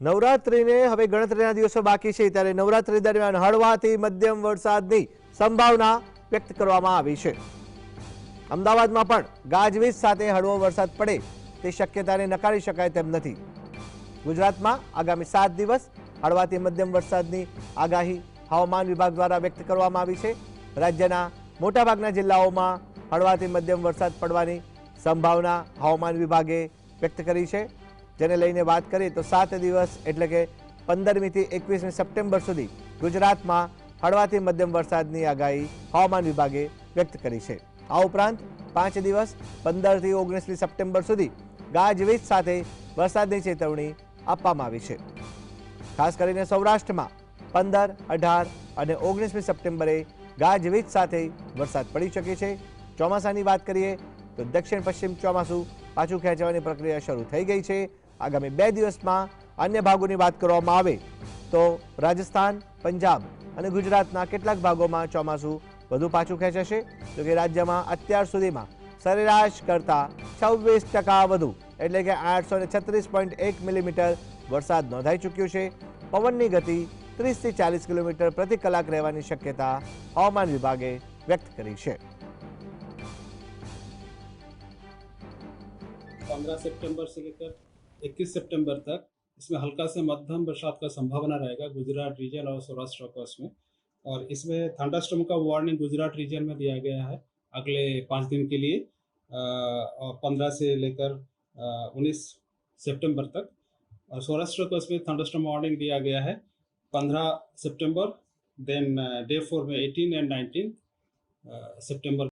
નવરાત્રિને હવે ગણતરીના દિવસો બાકી છે, ત્યારે નવરાત્રી દરમિયાન હળવાથી મધ્યમ વરસાદની સંભાવના વ્યક્ત કરવામાં આવી છે. અમદાવાદમાં પણ ગાજવીજ સાથે હળવો વરસાદ પડે તે શક્યતાને નકારી શકાય તેમ નથી. ગુજરાતમાં આગામી સાત દિવસ હળવાથી મધ્યમ વરસાદની આગાહી હવામાન વિભાગ દ્વારા વ્યક્ત કરવામાં આવી છે. રાજ્યના મોટાભાગના જિલ્લાઓમાં હળવાથી મધ્યમ વરસાદ પડવાની સંભાવના હવામાન વિભાગે વ્યક્ત કરી છે. જેને લઈને વાત કરીએ તો સાત દિવસ એટલે કે પંદરમીથી એકવીસમી સપ્ટેમ્બર સુધી ગુજરાતમાં હળવાથી મધ્યમ વરસાદની આગાહી હવામાન વિભાગે વ્યક્ત કરી છે આ ઉપરાંત પાંચ દિવસ પંદરથી ઓગણીસમી સપ્ટેમ્બર સુધી ગાજવીજ સાથે વરસાદની ચેતવણી આપવામાં આવી છે ખાસ કરીને સૌરાષ્ટ્રમાં પંદર અઢાર અને ઓગણીસમી સપ્ટેમ્બરે ગાજવીજ સાથે વરસાદ પડી શકે છે ચોમાસાની વાત કરીએ તો દક્ષિણ પશ્ચિમ ચોમાસું પાછું ખેંચવાની પ્રક્રિયા શરૂ થઈ ગઈ છે આગામી બે દિવસમાં અન્ય ભાગોની વાત કરવામાં આવે તો રાજસ્થાન પંજાબ અને ગુજરાતના કેટલાક ભાગોમાં ચોમાસું વધુ પાછું ખેંચાશે જો કે રાજ્યમાં અત્યાર સુધીમાં સરેરાશ કરતાં છવ્વીસ ટકા વધુ એટલે કે આઠસો છત્રીસ પોઈન્ટ એક મિલીમીટર વરસાદ નોંધાઈ ચૂક્યો છે પવનની ગતિ ત્રીસથી ચાલીસ કિલોમીટર પ્રતિ કલાક રહેવાની શક્યતા હવામાન વિભાગે વ્યક્ત કરી છે पंद्रह सितंबर से लेकर इक्कीस सितंबर तक। इसमें हल्का से मध्यम बरसात का संभावना रहेगा गुजरात रीजन और सौराष्ट्र कोस्ट में। और इसमें थंडरस्टॉर्म का वार्निंग गुजरात रीजन में दिया गया है अगले पाँच दिन के लिए और पंद्रह से लेकर उन्नीस सितंबर तक। और सौराष्ट्र कोस्ट में थंडरस्टॉर्म वार्निंग दिया गया है पंद्रह सितंबर देन डे फोर में एटीन एंड नाइनटीन सितंबर